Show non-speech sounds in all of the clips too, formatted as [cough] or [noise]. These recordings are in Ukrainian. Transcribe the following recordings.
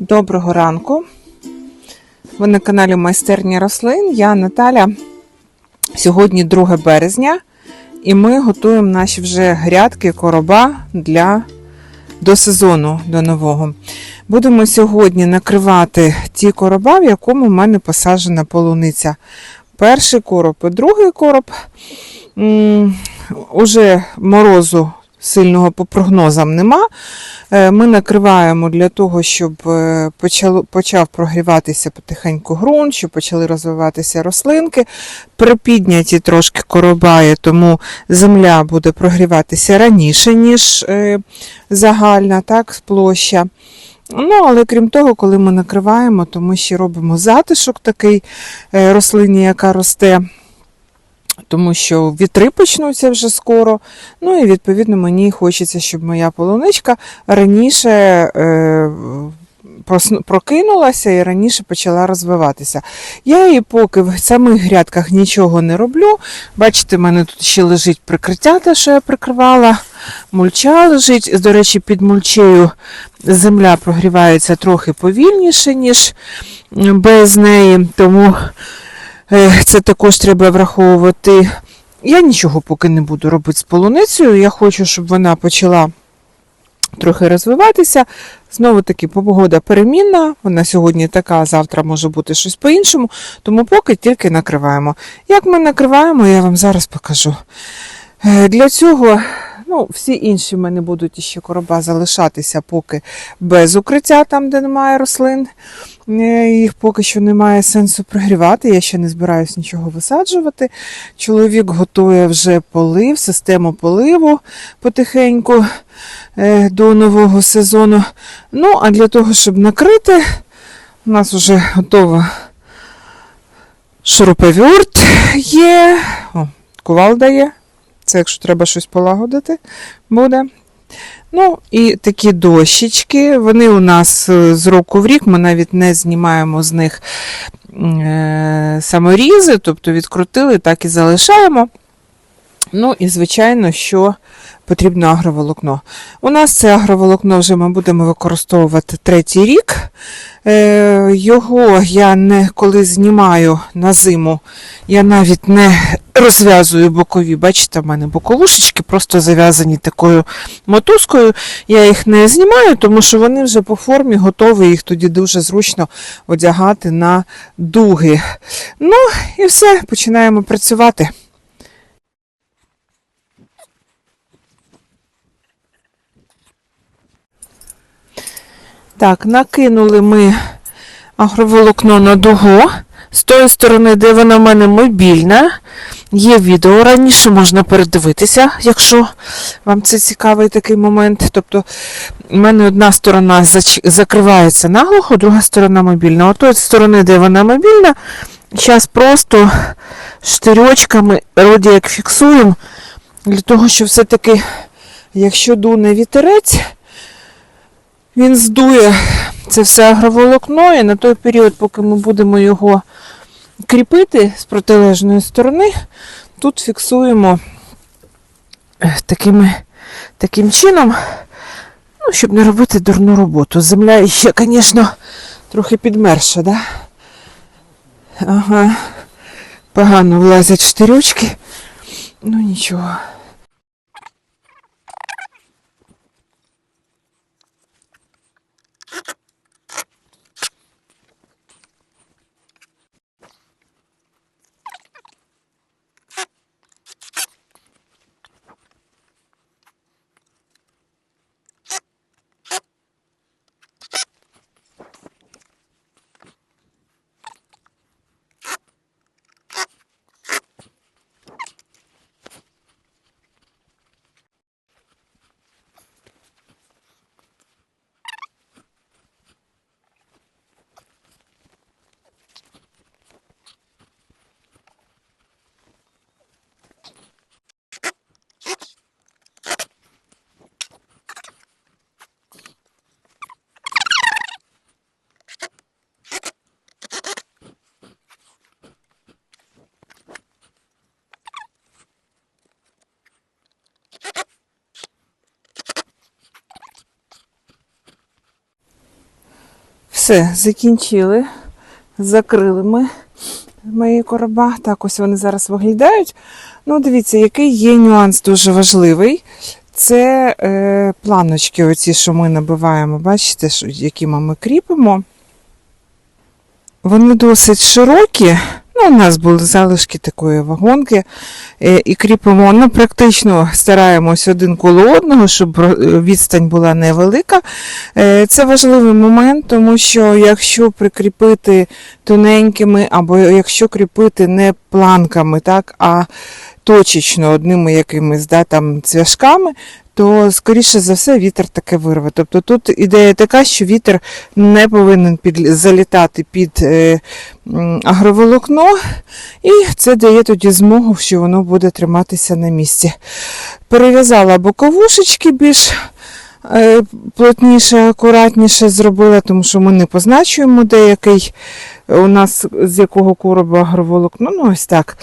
Доброго ранку. Ви на каналі Майстерня рослин. Я Наталя. Сьогодні 2 березня, і ми готуємо наші вже грядки короба для до сезону до нового. Будемо сьогодні накривати ті короба, в якому в мене посаджена полуниця. Перший короб і другий короб. Уже морозу сильного по прогнозам нема. Е, Ми накриваємо для того, щоб е, почав прогріватися потихеньку ґрунт, щоб почали розвиватися рослинки. Припідняті трошки коробає, тому земля буде прогріватися раніше, ніж е, загальна так, площа. Ну, але крім того, коли ми накриваємо, то ми ще робимо затишок такий рослині, яка росте. Тому що вітри почнуться вже скоро. Ну і відповідно мені хочеться, щоб моя полуничка раніше е, прокинулася і раніше почала розвиватися. Я її поки в самих грядках нічого не роблю. Бачите, в мене тут ще лежить прикриття, те, що я прикривала. Мульча лежить. До речі, під мульчею земля прогрівається трохи повільніше, ніж без неї. Тому Це також треба враховувати. Я нічого поки не буду робити з полуницею. Я хочу, щоб вона почала трохи розвиватися. Знову таки, погода перемінна. Вона сьогодні така, а завтра може бути щось по-іншому. Тому поки тільки накриваємо. Як ми накриваємо, я вам зараз покажу. Е, Для цього. Ну, всі інші в мене будуть ще короба залишатися поки без укриття, там, де немає рослин. Їх поки що немає сенсу пригрівати. Я ще не збираюсь нічого висаджувати. Чоловік готує вже полив, систему поливу потихеньку е, до нового сезону. Ну, а для того, щоб накрити, у нас вже готова шуруповерт є. О, кувалда є. Це якщо треба щось полагодити, буде. Ну, і такі дощечки, вони у нас е, з року в рік, ми навіть не знімаємо з них е, саморізи, тобто відкрутили, так і залишаємо. Ну і, звичайно, що потрібно агроволокно. У нас це агроволокно вже ми будемо використовувати третій рік. Е, Його я не коли знімаю на зиму, я навіть не розв'язую бокові. Бачите, в мене боковушечки просто зав'язані такою мотузкою. Я їх не знімаю, тому що вони вже по формі готові, їх тоді дуже зручно одягати на дуги. Ну і все, починаємо працювати. Так, накинули ми агроволокно на дугу. З тої сторони, де вона в мене мобільна, є відео раніше, можна передивитися, якщо вам це цікавий такий момент. Тобто, в мене одна сторона закривається наглухо, друга сторона мобільна. От з сторони, де вона мобільна, зараз просто штирьочками роді як фіксуємо, для того, щоб все-таки, якщо дуне вітерець, він здує це все агроволокно, і на той період, поки ми будемо його кріпити з протилежної сторони, тут фіксуємо е, такими, таким чином, ну, щоб не робити дурну роботу. Земля ще, звісно, трохи підмерша, да? Ага. Погано влазять штирьочки. Ну нічого. Все, закінчили. Закрили ми мої короба. Так ось вони зараз виглядають. Ну, дивіться, який є нюанс дуже важливий. Це е, планочки, оці, що ми набиваємо, бачите, якими ми кріпимо. Вони досить широкі. Ну, у нас були залишки такої вагонки. Е, і кріпимо, ну, практично стараємось один коло одного, щоб відстань була невелика. Е, Це важливий момент, тому що якщо прикріпити тоненькими, або якщо кріпити не планками, так, а точечно одними якимись да, там, цвяшками, то, скоріше за все, вітер таке вирве. Тобто тут ідея така, що вітер не повинен під, залітати під е, агроволокно, і це дає тоді змогу, що воно буде триматися на місці. Перев'язала боковушечки більш е, плотніше, акуратніше зробила, тому що ми не позначуємо деякий у нас з якого короба агроволокно. Ну, ось так.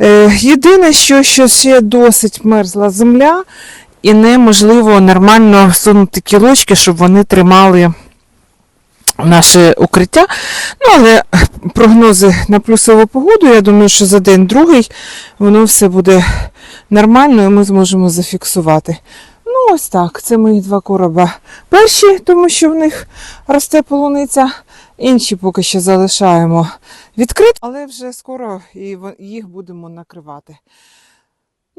Е, єдине, що, що ще досить мерзла земля, і неможливо нормально всунути кілочки, щоб вони тримали наше укриття. Ну, але прогнози на плюсову погоду, я думаю, що за день-другий воно все буде нормально і ми зможемо зафіксувати. Ну, ось так. Це мої два короба перші, тому що в них росте полуниця. Інші поки що залишаємо відкриті, але вже скоро їх будемо накривати.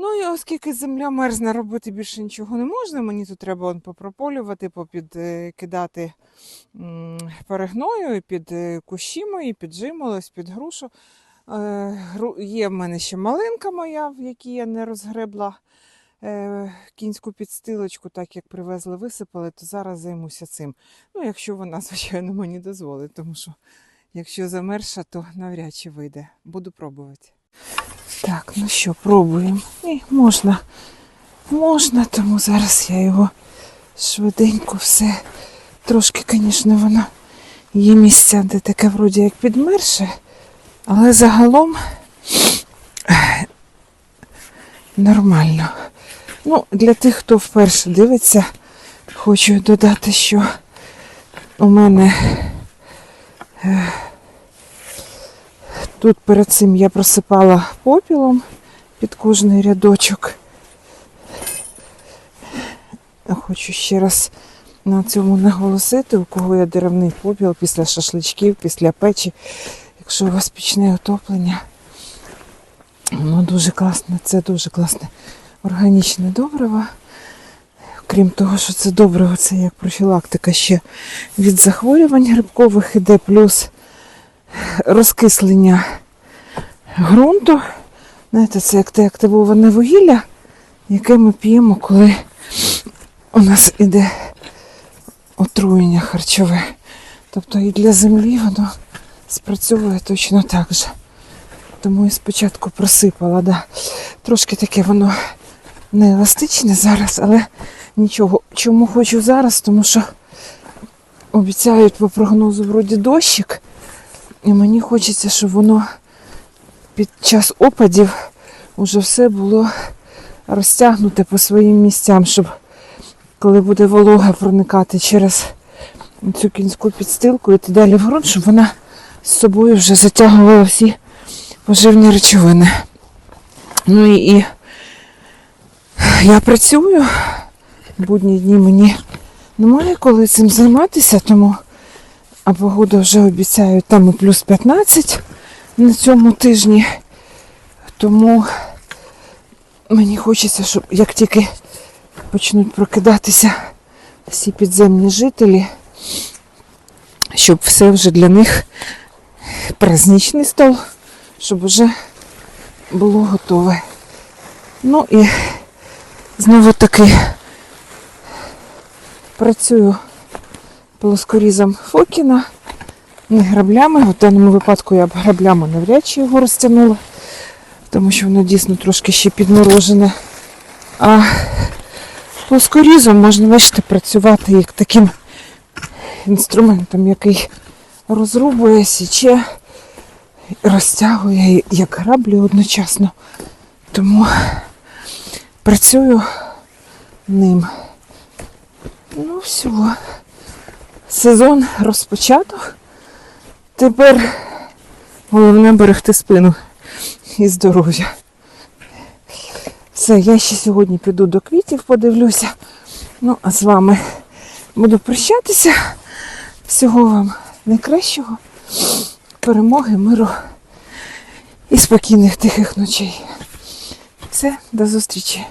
Ну і оскільки земля мерзне, робити більше нічого не можна. Мені тут треба он попрополювати, попідкидати перегною, під е, кущі мої, під жимолось, під грушу. Е, Є в мене ще малинка моя, в якій я не розгребла е, кінську підстилочку, так як привезли, висипали, то зараз займуся цим. Ну, якщо вона, [laughs] звичайно, мені дозволить, тому що якщо замерша, то навряд чи вийде. Буду пробувати. Так, ну що, пробуємо. Ні, можна. Можна, тому зараз я його швиденько все. Трошки, звісно, воно є місця, де таке вроді як підмерше, але загалом нормально. Ну, для тих, хто вперше дивиться, хочу додати, що у мене е, тут перед цим я просипала попілом під кожний рядочок. Хочу ще раз на цьому наголосити, у кого є деревний попіл після шашличків, після печі. Якщо у вас пічне отоплення, воно дуже класне, це дуже класне органічне добриво. Крім того, що це добриво, це як профілактика ще від захворювань грибкових іде, плюс розкислення ґрунту. Знаєте, це як те активоване вугілля, яке ми п'ємо, коли у нас іде отруєння харчове. Тобто і для землі воно спрацьовує точно так же. Тому і спочатку просипала. Да. Трошки таке воно не еластичне зараз, але нічого. Чому хочу зараз, тому що обіцяють по прогнозу вроді дощик. І мені хочеться, щоб воно під час опадів уже все було розтягнуте по своїм місцям, щоб коли буде волога проникати через цю кінську підстилку і йти далі в ґрунт, щоб вона з собою вже затягувала всі поживні речовини. Ну і, і я працюю. Будні дні мені немає коли цим займатися, тому а погода вже обіцяють там і плюс 15 на цьому тижні. Тому мені хочеться, щоб як тільки почнуть прокидатися всі підземні жителі, щоб все вже для них праздничний стол, щоб вже було готове. Ну і знову таки працюю плоскорізом Фокіна, не граблями. В даному випадку я б граблями навряд чи його розтягнула, тому що воно дійсно трошки ще підморожене. А плоскорізом можна, бачите, працювати як таким інструментом, який розрубує, січе, розтягує як граблі одночасно. Тому працюю ним. Ну, все. Сезон розпочато. Тепер головне берегти спину і здоров'я. Все, я ще сьогодні піду до квітів, подивлюся. Ну, а з вами буду прощатися. Всього вам найкращого, перемоги, миру і спокійних тихих ночей. Все, до зустрічі.